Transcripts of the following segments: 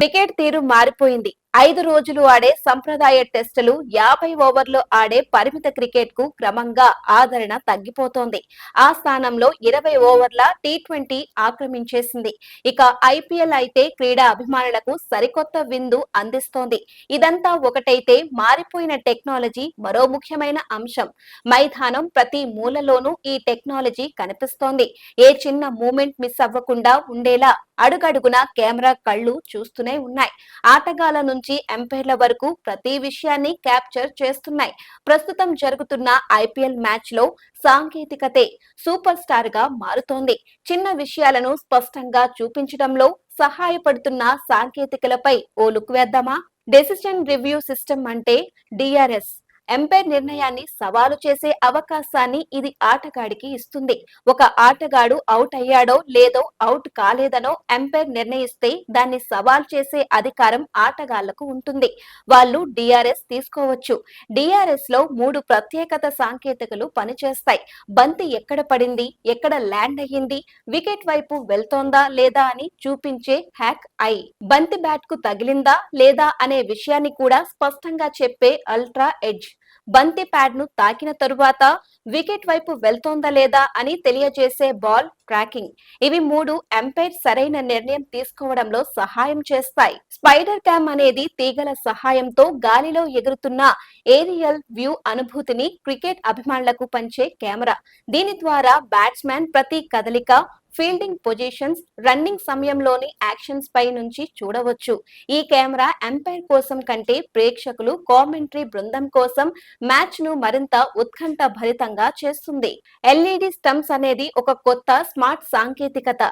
Cricket తీరు మారిపోయింది. ఐదు రోజులు ఆడే సంప్రదాయ టెస్టులు యాభై ఓవర్లు ఆడే పరిమిత క్రికెట్కు క్రమంగా ఆదరణ తగ్గిపోతోంది. ఆ స్థానంలో ఇరవై ఓవర్ల టీ ట్వంటీ ఆక్రమించేసింది. ఇక ఐపీఎల్ అయితే క్రీడా అభిమానులకు సరికొత్త విందు అందిస్తోంది. ఇదంతా ఒకటైతే మారిపోయిన టెక్నాలజీ మరో ముఖ్యమైన అంశం. మైదానం ప్రతి మూలలోనూ ఈ టెక్నాలజీ కనిపిస్తోంది. ఏ చిన్న మూమెంట్ మిస్ అవ్వకుండా ఉండేలా అడుగడుగున కెమెరా కళ్ళు చూస్తూనే ఉన్నాయి. ఆటగాళ్ళ నుంచి ఎంపైర్ల వరకు ప్రతి విషయాన్ని క్యాప్చర్ చేస్తున్నాయి. ప్రస్తుతం జరుగుతున్న ఐపీఎల్ మ్యాచ్లో సాంకేతికతే సూపర్ స్టార్గా మారుతోంది. చిన్న విషయాలను స్పష్టంగా చూపించడంలో సహాయపడుతున్న సాంకేతికలపై ఓ లుక్ వేద్దామా? డెసిషన్ రివ్యూ సిస్టమ్ అంటే డిఆర్ఎస్ ఎంపైర్ నిర్ణయాన్ని సవాలు చేసే అవకాశాన్ని ఇది ఆటగాడికి ఇస్తుంది. ఒక ఆటగాడు అవుట్ అయ్యాడో లేదో అవుట్ కాలేదనో ఎంపైర్ నిర్ణయిస్తే దాన్ని సవాల్ చేసే అధికారం ఆటగాళ్ళకు ఉంటుంది. వాళ్ళు డిఆర్ఎస్ తీసుకోవచ్చు. డిఆర్ఎస్లో మూడు ప్రత్యేకత సాంకేతికలు పనిచేస్తాయి. బంతి ఎక్కడ పడింది? ఎక్కడ ల్యాండ్ అయ్యింది? వికెట్ వైపు వెళ్తోందా లేదా అని చూపించే హ్యాక్ ఐ. బంతి బ్యాట్కు తగిలిందా లేదా అనే విషయాన్ని కూడా స్పష్టంగా చెప్పే అల్ట్రా ఎడ్జ్. బంతి ప్యాడ్ను తాకిన తరువాత వికెట్ వైపు వెళ్తోందా లేదా అని తెలియజేసే బాల్ ట్రాకింగ్. ఇవి మూడు ఎంపైర్ సరైన నిర్ణయం తీసుకోవడంలో సహాయం చేస్తాయి. స్పైడర్ క్యామ్ అనేది తీగల సహాయంతో గాలిలో ఎగురుతున్న ఏరియల్ వ్యూ అనుభూతిని క్రికెట్ అభిమానులకు పంచే కెమెరా. దీని ద్వారా బ్యాట్స్మెన్ ప్రతి కదలిక ఫీల్డింగ్ పొజిషన్స్ రన్నింగ్ సమయంలోని యాక్షన్స్ పై నుంచి చూడవచ్చు. ఈ కెమెరా ఎంపైర్ కోసం కంటే ప్రేక్షకులు కామెంటరీ బృందం కోసం మ్యాచ్ను మరింత ఉత్కంఠ భరితంగా చేస్తుంది. ఎల్ఈడి స్టంప్స్ అనేది ఒక కొత్త స్మార్ట్ సాంకేతికత.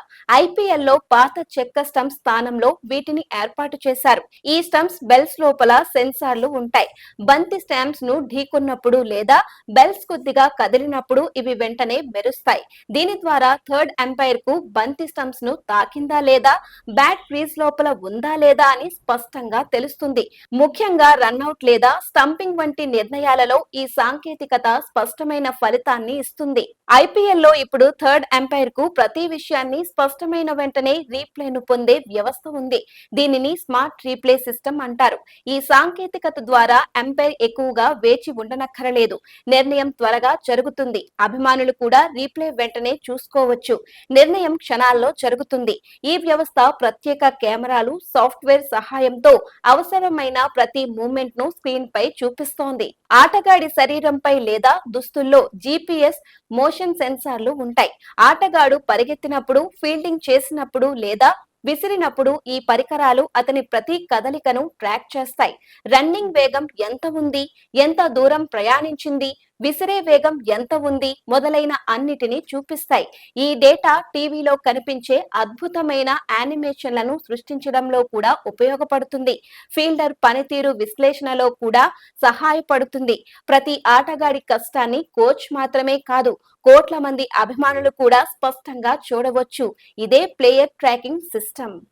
ఐపీఎల్లో పాత చెక్క స్టంప్ స్థానంలో వీటిని ఏర్పాటు చేశారు. ఈ స్టంప్స్ బెల్స్ లోపల సెన్సార్లు ఉంటాయి. బంతి స్టాంప్స్ను ఢీకొన్నప్పుడు లేదా బెల్స్ కొద్దిగా కదిలినప్పుడు ఇవి వెంటనే మెరుస్తాయి. దీని ద్వారా థర్డ్ ఎంపైర్ కు బంతి స్టంప్స్ను తాకిందా లేదా? బ్యాట్ క్రీజ్ లోపల ఉందా లేదా అని స్పష్టంగా తెలుస్తుంది. ముఖ్యంగా రన్అట్ లేదా స్టంపింగ్ వంటి నిర్ణయాలలో ఈ సాంకేతికత స్పష్టమైన ఫలితాన్ని ఇస్తుంది. ఐపీఎల్లో ఇప్పుడు థర్డ్ ఎంపైర్కు ప్రతి విషయాన్ని స్పష్టమైన వెంటనే రీప్లేను పొందే వ్యవస్థ ఉంది. దీనిని స్మార్ట్ రీప్లే సిస్టమ్ అంటారు. ఈ సాంకేతికత ద్వారా ఎంపైర్ ఎక్కువగా వేచి ఉండనక్కరలేదు. నిర్ణయం త్వరగా జరుగుతుంది. అభిమానులు కూడా రీప్లే వెంటనే చూసుకోవచ్చు. నిర్ణయం క్షణాల్లో జరుగుతుంది. ఈ వ్యవస్థ ప్రత్యేక కెమెరాలు సాఫ్ట్వేర్ సహాయంతో అవసరమైన ప్రతి మూమెంట్ను స్క్రీన్ పై చూపిస్తోంది. ఆటగాడి శరీరంపై లేదా దుస్తుల్లో జీపీఎస్ మోషన్ సెన్సార్లు ఉంటాయి. ఆటగాడు పరిగెత్తినప్పుడు ఫీల్డింగ్ చేసినప్పుడు లేదా విసిరినప్పుడు ఈ పరికరాలు అతని ప్రతి కదలికను ట్రాక్ చేస్తాయి. రన్నింగ్ వేగం ఎంత ఉంది? ఎంత దూరం ప్రయాణించింది? విసిరే వేగం ఎంత ఉంది మొదలైన అన్నిటినీ చూపిస్తాయి. ఈ డేటా టీవీలో కనిపించే అద్భుతమైన యానిమేషన్లను సృష్టించడంలో కూడా ఉపయోగపడుతుంది. ఫీల్డర్ పనితీరు విశ్లేషణలో కూడా సహాయపడుతుంది. ప్రతి ఆటగాడి కష్టాన్ని కోచ్ మాత్రమే కాదు కోట్ల మంది అభిమానులు కూడా స్పష్టంగా చూడవచ్చు. ఇదే ప్లేయర్ ట్రాకింగ్ సిస్టమ్.